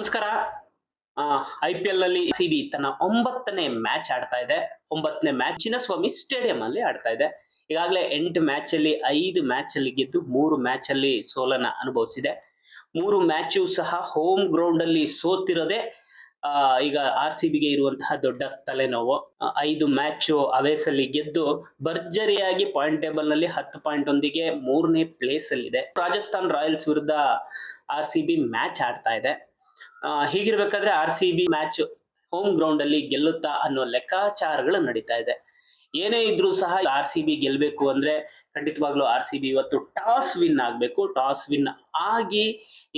ನಮಸ್ಕಾರ. I P L ಅಲ್ಲಿ C B ತನ್ನ ಒಂಬತ್ತನೇ ಮ್ಯಾಚ್ ಆಡ್ತಾ ಇದೆ. ಒಂಬತ್ತನೇ ಮ್ಯಾಚ್ ಚಿನ್ನಸ್ವಾಮಿ ಸ್ಟೇಡಿಯಂ ಅಲ್ಲಿ ಆಡ್ತಾ ಇದೆ. ಈಗಾಗಲೇ ಎಂಟು ಮ್ಯಾಚ್ ಅಲ್ಲಿ, ಐದು ಮ್ಯಾಚ್ ಅಲ್ಲಿ ಗೆದ್ದು ಮೂರು ಮ್ಯಾಚ್ ಅಲ್ಲಿ ಸೋಲನ್ನ ಅನುಭವಿಸಿದೆ. ಮೂರು ಮ್ಯಾಚು ಸಹ ಹೋಮ್ ಗ್ರೌಂಡ್ ಅಲ್ಲಿ ಸೋತಿರೋದೇ ಈಗ ಆರ್ ಸಿ ಬಿಗೆ ಇರುವಂತಹ ದೊಡ್ಡ ತಲೆನೋವು. ಐದು ಮ್ಯಾಚ್ ಅವೇಸಲ್ಲಿ ಗೆದ್ದು ಭರ್ಜರಿಯಾಗಿ ಪಾಯಿಂಟ್ ಟೇಬಲ್ನಲ್ಲಿ ಹತ್ತು ಪಾಯಿಂಟ್ ಒಂದಿಗೆ ಮೂರನೇ ಪ್ಲೇಸ್ ಅಲ್ಲಿದೆ. ರಾಜಸ್ಥಾನ್ ರಾಯಲ್ಸ್ ವಿರುದ್ಧ ಆರ್ ಸಿ ಬಿ ಮ್ಯಾಚ್ ಆಡ್ತಾ ಇದೆ. ಹೀಗಿರ್ಬೇಕಾದ್ರೆ R C B match home ground ಅಲ್ಲಿ ಗೆಲ್ಲುತ್ತಾ ಅನ್ನೋ ಲೆಕ್ಕಾಚಾರಗಳು ನಡೀತಾ ಇದೆ. ಏನೇ ಇದ್ರೂ ಸಹ ಆರ್ ಸಿ ಬಿ ಗೆಲ್ಲಬೇಕು ಅಂದ್ರೆ ಖಂಡಿತವಾಗ್ಲೂ ಆರ್ ಸಿ ಬಿ ಇವತ್ತು ಟಾಸ್ ವಿನ್ ಆಗ್ಬೇಕು. ಟಾಸ್ ವಿನ್ ಆಗಿ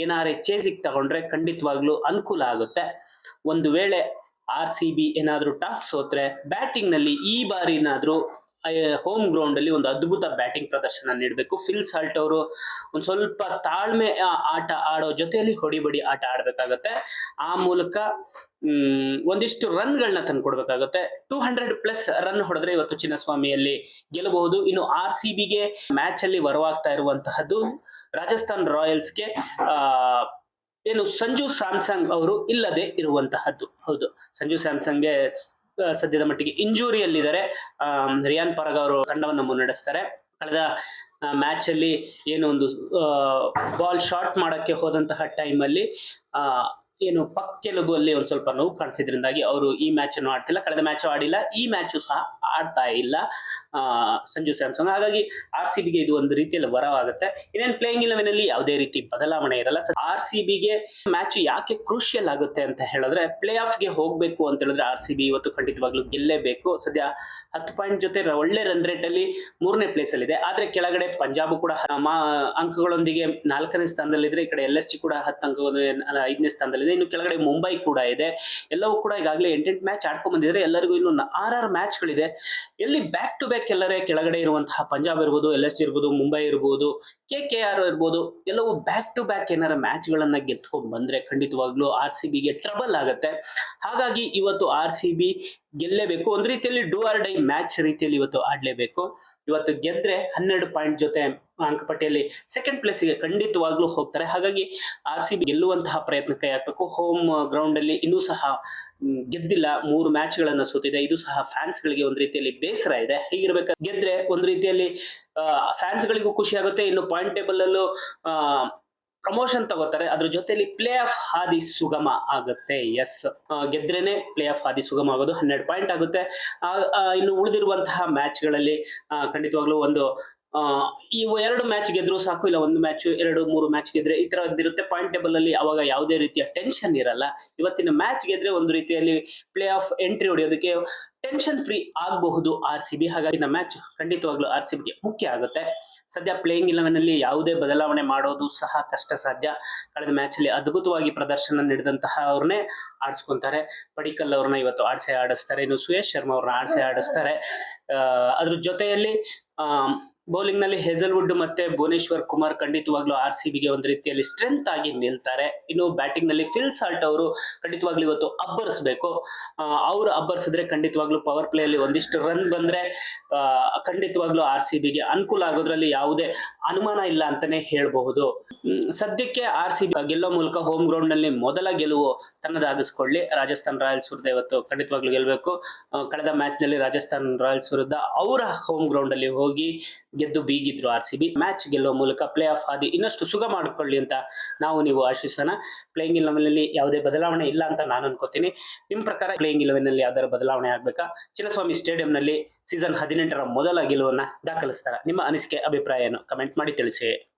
ಏನಾದ್ರೆ ಚೇಸಿಗೆ ತಗೊಂಡ್ರೆ ಖಂಡಿತವಾಗ್ಲೂ ಅನುಕೂಲ ಆಗುತ್ತೆ. ಒಂದು ವೇಳೆ ಆರ್ ಸಿ ಬಿ ಏನಾದ್ರೂ ಟಾಸ್ ಸೋತ್ರೆ ಬ್ಯಾಟಿಂಗ್ನಲ್ಲಿ ಈ ಬಾರಿ ಏನಾದ್ರೂ ಹೋಮ್ ಗ್ರೌಂಡ್ ಅಲ್ಲಿ ಒಂದು ಅದ್ಭುತ ಬ್ಯಾಟಿಂಗ್ ಪ್ರದರ್ಶನ ನೀಡಬೇಕು. ಫಿಲ್ ಸಾಲ್ಟ್ ಅವರು ಒಂದು ಸ್ವಲ್ಪ ತಾಳ್ಮೆ ಆಟ ಆಡೋ ಜೊತೆಯಲ್ಲಿ ಹೊಡಿಬಡಿ ಆಟ ಆಡಬೇಕಾಗತ್ತೆ. ಆ ಮೂಲಕ ಒಂದಿಷ್ಟು ರನ್ಗಳನ್ನ ತಂದ್ಕೊಡ್ಬೇಕಾಗುತ್ತೆ. ಟೂ ಹಂಡ್ರೆಡ್ ಪ್ಲಸ್ ರನ್ ಹೊಡೆದ್ರೆ ಇವತ್ತು ಚಿನ್ನಸ್ವಾಮಿಯಲ್ಲಿ ಗೆಲ್ಲಬಹುದು. ಇನ್ನು ಆರ್ ಸಿ ಬಿಗೆ ಮ್ಯಾಚ್ ಅಲ್ಲಿ ವರವಾಗ್ತಾ ಇರುವಂತಹದ್ದು ರಾಜಸ್ಥಾನ್ ರಾಯಲ್ಸ್ಗೆ ಏನು ಸಂಜು ಸ್ಯಾಮ್ಸಂಗ್ ಅವರು ಇಲ್ಲದೆ ಇರುವಂತಹದ್ದು. ಹೌದು. ಸಂಜು ಸ್ಯಾಮ್ಸಂಗ್ಗೆ ಸದ್ಯದ ಮಟ್ಟಿಗೆ ಇಂಜೂರಿಯಲ್ಲಿದ್ದಾರೆ. ರಿಯಾನ್ ಪರಗ್ ಅವರು ತಂಡವನ್ನು ಮುನ್ನಡೆಸ್ತಾರೆ. ಕಳೆದ ಮ್ಯಾಚ್ ಅಲ್ಲಿ ಏನು ಒಂದು ಬಾಲ್ ಶಾರ್ಟ್ ಮಾಡಕ್ಕೆ ಹೋದಂತಹ ಟೈಮಲ್ಲಿ ಏನು ಪಕ್ಕೆಲುಬು ಅಲ್ಲಿ ಒಂದು ಸ್ವಲ್ಪ ನೋವು ಕಾಣಿಸಿದ್ರಿಂದಾಗಿ ಅವರು ಈ ಮ್ಯಾಚ್ ಅನ್ನು ಆಡ್ತಿಲ್ಲ. ಕಳೆದ ಮ್ಯಾಚ್ ಆಡಿಲ್ಲ. ಈ ಮ್ಯಾಚು ಸಹ ಆಡ್ತಾ ಇಲ್ಲ ಸಂಜು ಸ್ಯಾಮ್ಸಂಗ್. ಹಾಗಾಗಿ ಆರ್ ಸಿ ಬಿಗೆ ಇದು ಒಂದು ರೀತಿಯಲ್ಲಿ ವರವಾಗುತ್ತೆ. ಇನ್ನೇನು ಪ್ಲೇಯಿಂಗ್ ಇಲೆವೆನ್ ಅಲ್ಲಿ ಯಾವುದೇ ರೀತಿ ಬದಲಾವಣೆ ಇರಲ್ಲ. ಆರ್ ಸಿ ಬಿಗೆ ಮ್ಯಾಚ್ ಯಾಕೆ ಕ್ರೂಷಿಯಲ್ ಆಗುತ್ತೆ ಅಂತ ಹೇಳಿದ್ರೆ ಪ್ಲೇ ಆಫ್ಗೆ ಹೋಗಬೇಕು ಅಂತ ಹೇಳಿದ್ರೆ ಆರ್ ಸಿ ಬಿ ಇವತ್ತು ಖಂಡಿತವಾಗ್ಲೂ ಗೆಲ್ಲೇಬೇಕು. ಸದ್ಯ ಹತ್ತು ಪಾಯಿಂಟ್ ಜೊತೆ ಒಳ್ಳೆ ರನ್ ರೇಟ್ ಅಲ್ಲಿ ಮೂರನೇ ಪ್ಲೇಸ್ ಅಲ್ಲಿ ಇದೆ ಆದ್ರೆ ಕೆಳಗಡೆ ಪಂಜಾಬ್ ಕೂಡ ಅಂಕಗಳೊಂದಿಗೆ ನಾಲ್ಕನೇ ಸ್ಥಾನದಲ್ಲಿದ್ರೆ, ಈ ಕಡೆ ಎಲ್ ಎಸ್ ಜಿ ಕೂಡ ಹತ್ತು ಅಂಕ ಐದನೇ ಸ್ಥಾನದಲ್ಲಿದೆ. ಇನ್ನು ಕೆಳಗಡೆ ಮುಂಬೈ ಕೂಡ ಇದೆ. ಎಲ್ಲವೂ ಕೂಡ ಈಗಾಗಲೇ ಎಂಟೆಂಟು ಮ್ಯಾಚ್ ಆಡ್ಕೊಂಡ್ ಬಂದಿದ್ರೆ ಎಲ್ಲರಿಗೂ ಇನ್ನು ಆರ್ ಮ್ಯಾಚ್ಗಳಿದೆ ಎಲ್ಲಿ ಬ್ಯಾಕ್ ಟು ಬ್ಯಾಕ್ ಎಲ್ಲರೇ ಕೆಳಗಡೆ ಇರುವಂತಹ ಪಂಜಾಬ್ ಇರ್ಬೋದು ಎಲ್ ಎಸ್ ಇರ್ಬೋದು ಮುಂಬೈ ಇರ್ಬೋದು ಕೆ ಕೆ ಆರ್ ಇರ್ಬೋದು, ಎಲ್ಲವೂ ಬ್ಯಾಕ್ ಟು ಬ್ಯಾಕ್ ಏನಾರ ಮ್ಯಾಚ್ಗಳನ್ನ ಗೆದ್ಕೊಂಡ್ ಬಂದ್ರೆ ಖಂಡಿತವಾಗ್ಲೂ ಆರ್ ಸಿ ಬಿಗೆ ಟ್ರಬಲ್ ಆಗುತ್ತೆ. ಹಾಗಾಗಿ ಇವತ್ತು ಆರ್ ಸಿ ಬಿ ಗೆಲ್ಲೇಬೇಕು. ಒಂದು ರೀತಿಯಲ್ಲಿ ಡೂ ಆರ್ ಡೈ ಮ್ಯಾಚ್ ರೀತಿಯಲ್ಲಿ ಇವತ್ತು ಆಡ್ಲೇಬೇಕು. ಇವತ್ತು ಗೆದ್ರೆ ಹನ್ನೆರಡು ಪಾಯಿಂಟ್ ಜೊತೆ ಅಂಕಪಟ್ಟಿಯಲ್ಲಿ ಸೆಕೆಂಡ್ ಪ್ಲೇಸಿಗೆ ಖಂಡಿತವಾಗ್ಲೂ ಹೋಗ್ತಾರೆ. ಹಾಗಾಗಿ ಆರ್ ಸಿ ಬಿ ಗೆಲ್ಲುವಂತಹ ಪ್ರಯತ್ನ ಕೈ ಹಾಕಬೇಕು ಹೋಮ್ ಗ್ರೌಂಡ್ ಅಲ್ಲಿ ಇನ್ನೂ ಸಹ ಗೆದ್ದಿಲ್ಲ. ಮೂರು ಮ್ಯಾಚ್ ಗಳನ್ನ ಸೋತಿದೆ. ಇದು ಸಹ ಫ್ಯಾನ್ಸ್ ಗಳಿಗೆ ಒಂದು ರೀತಿಯಲ್ಲಿ ಬೇಸರ ಇದೆ. ಹೀಗಿರ್ಬೇಕು ಗೆದ್ರೆ ಒಂದು ರೀತಿಯಲ್ಲಿ ಫ್ಯಾನ್ಸ್ ಗಳಿಗೂ ಖುಷಿ ಆಗುತ್ತೆ. ಇನ್ನು ಪಾಯಿಂಟ್ ಟೇಬಲ್ ಅಲ್ಲೂ ಆ, ಪ್ರಮೋಷನ್ ತಗೋತಾರೆ. ಅದ್ರ ಜೊತೆಯಲ್ಲಿ ಪ್ಲೇ ಆಫ್ ಹಾದಿ ಸುಗಮ ಆಗುತ್ತೆ. ಎಸ್ ಗೆದ್ರೇನೆ ಪ್ಲೇ ಆಫ್ ಹಾದಿ ಸುಗಮ ಆಗೋದು ಹನ್ನೆರಡು ಪಾಯಿಂಟ್ ಆಗುತ್ತೆ. ಇನ್ನು ಉಳಿದಿರುವಂತಹ ಮ್ಯಾಚ್ಗಳಲ್ಲಿ ಖಂಡಿತವಾಗ್ಲೂ ಒಂದು ಈ ಎರಡು ಮ್ಯಾಚ್ ಗೆದ್ರು ಸಾಕು, ಇಲ್ಲ ಒಂದು ಮ್ಯಾಚ್ ಎರಡು, ಮೂರು ಮ್ಯಾಚ್ ಗೆದ್ರೆ ಈ ಇರುತ್ತೆ. ಪಾಯಿಂಟ್ ಟೇಬಲ್ ಅಲ್ಲಿ ಅವಾಗ ಯಾವುದೇ ರೀತಿಯ ಟೆನ್ಷನ್ ಇರಲ್ಲ. ಇವತ್ತಿನ ಮ್ಯಾಚ್ ಗೆದ್ರೆ ಒಂದು ರೀತಿಯಲ್ಲಿ ಪ್ಲೇ ಆಫ್ ಎಂಟ್ರಿ ಹೊಡೆಯೋದಕ್ಕೆ ಟೆನ್ಷನ್ ಫ್ರೀ ಆಗಬಹುದು ಆರ್ ಸಿ ಬಿ ಹಾಗಾಗಿ ನಮ್ಮ ಮ್ಯಾಚ್ ಖಂಡಿತವಾಗ್ಲೂ ಆರ್ ಸಿ ಬಿಗೆ ಮುಖ್ಯ ಆಗುತ್ತೆ. ಸದ್ಯ ಪ್ಲೇಯಿಂಗ್ ಇಲೆವೆನ್ ಅಲ್ಲಿ ಯಾವುದೇ ಬದಲಾವಣೆ ಮಾಡೋದು ಸಹ ಕಷ್ಟ ಸಾಧ್ಯ ಕಳೆದ ಮ್ಯಾಚ್ ಅಲ್ಲಿ ಅದ್ಭುತವಾಗಿ ಪ್ರದರ್ಶನ ನೀಡಿದಂತಹ ಅವ್ರನ್ನೇ ಆಡಿಸ್ಕೊಂತಾರೆ. ಪಡಿಕಲ್ ಅವ್ರನ್ನ ಇವತ್ತು ಆಡ್ಸೆ ಆಡಿಸ್ತಾರೆ. ಇನ್ನು ಸುಯೇಶ್ ಶರ್ಮಾ ಅವ್ರನ್ನ ಆಡ್ಸೆ ಆಡಿಸ್ತಾರೆ. ಅದ್ರ ಜೊತೆಯಲ್ಲಿ ಬೌಲಿಂಗ್ನಲ್ಲಿ ಹೆಜಲ್ವುಡ್ ಮತ್ತೆ ಭುವನೇಶ್ವರ್ ಕುಮಾರ್ ಖಂಡಿತವಾಗ್ಲೂ ಆರ್ ಸಿ ಬಿಗೆ ಒಂದು ರೀತಿಯಲ್ಲಿ ಸ್ಟ್ರೆಂತ್ ಆಗಿ ನಿಲ್ತಾರೆ. ಇನ್ನು ಬ್ಯಾಟಿಂಗ್ನಲ್ಲಿ ಫಿಲ್ ಸಾಲ್ಟ್ ಅವರು ಖಂಡಿತವಾಗ್ಲೂ ಇವತ್ತು ಅಬ್ಬರಿಸಬೇಕು. ಅವ್ರು ಅಬ್ಬರಿಸಿದ್ರೆ ಖಂಡಿತವಾಗ್ಲೂ ಪವರ್ ಪ್ಲೇ ಅಲ್ಲಿ ಒಂದಿಷ್ಟು ರನ್ ಬಂದ್ರೆ ಖಂಡಿತವಾಗ್ಲೂ ಆರ್ ಸಿ ಬಿಗೆ ಅನುಕೂಲ ಆಗೋದ್ರಲ್ಲಿ ಯಾವುದೇ ಅನುಮಾನ ಇಲ್ಲ ಅಂತಾನೆ ಹೇಳಬಹುದು. ಸದ್ಯಕ್ಕೆ ಆರ್ ಸಿ ಬಿ ಗೆಲ್ಲೋ ಮೂಲಕ ಹೋಮ್ ಗ್ರೌಂಡ್ನಲ್ಲಿ ಮೊದಲ ಗೆಲುವು ತನ್ನದಾಗಿಸ್ಕೊಳ್ಳಿ. ರಾಜಸ್ಥಾನ್ ರಾಯಲ್ಸ್ ವಿರುದ್ಧ ಇವತ್ತು ಖಂಡಿತವಾಗ್ಲೂ ಗೆಲ್ಲಬೇಕು ಕಳೆದ ಮ್ಯಾಚ್ನಲ್ಲಿ ರಾಜಸ್ಥಾನ್ ರಾಯಲ್ಸ್ ವಿರುದ್ಧ ಅವರ ಹೋಮ್ ಗ್ರೌಂಡ್ ಅಲ್ಲಿ ಹೋಗಿ ಗೆದ್ದು ಬೀಗಿದ್ರು ಆರ್ ಸಿ ಬಿ. ಮ್ಯಾಚ್ ಗೆಲ್ಲುವ ಮೂಲಕ ಪ್ಲೇ ಆಫ್ ಹಾದಿ ಇನ್ನಷ್ಟು ಸುಗ ಮಾಡಿಕೊಳ್ಳಿ ಅಂತ ನಾವು ನೀವು ಆಶಿಸೋಣ. ಪ್ಲೇಯಿಂಗ್ ಇಲೆವೆನ್ ಅಲ್ಲಿ ಯಾವುದೇ ಬದಲಾವಣೆ ಇಲ್ಲ ಅಂತ ನಾನು ಅನ್ಕೋತೀನಿ. ನಿಮ್ಮ ಪ್ರಕಾರ ಪ್ಲೇಯಿಂಗ್ ಇಲೆವೆನ್ ಅಲ್ಲಿ ಯಾವ್ದಾದ್ರು ಬದಲಾವಣೆ ಆಗಬೇಕಾ? ಚಿನ್ನಸ್ವಾಮಿ ಸ್ಟೇಡಿಯಂನಲ್ಲಿ ಸೀಸನ್ ಹದಿನೆಂಟರ ಮೊದಲ ಗೆಲುವನ್ನು ದಾಖಲಿಸ್ತಾರೆ? ನಿಮ್ಮ ಅನಿಸಿಕೆ ಅಭಿಪ್ರಾಯವನ್ನು ಕಮೆಂಟ್ ಮಾಡಿ ತಿಳಿಸಿ.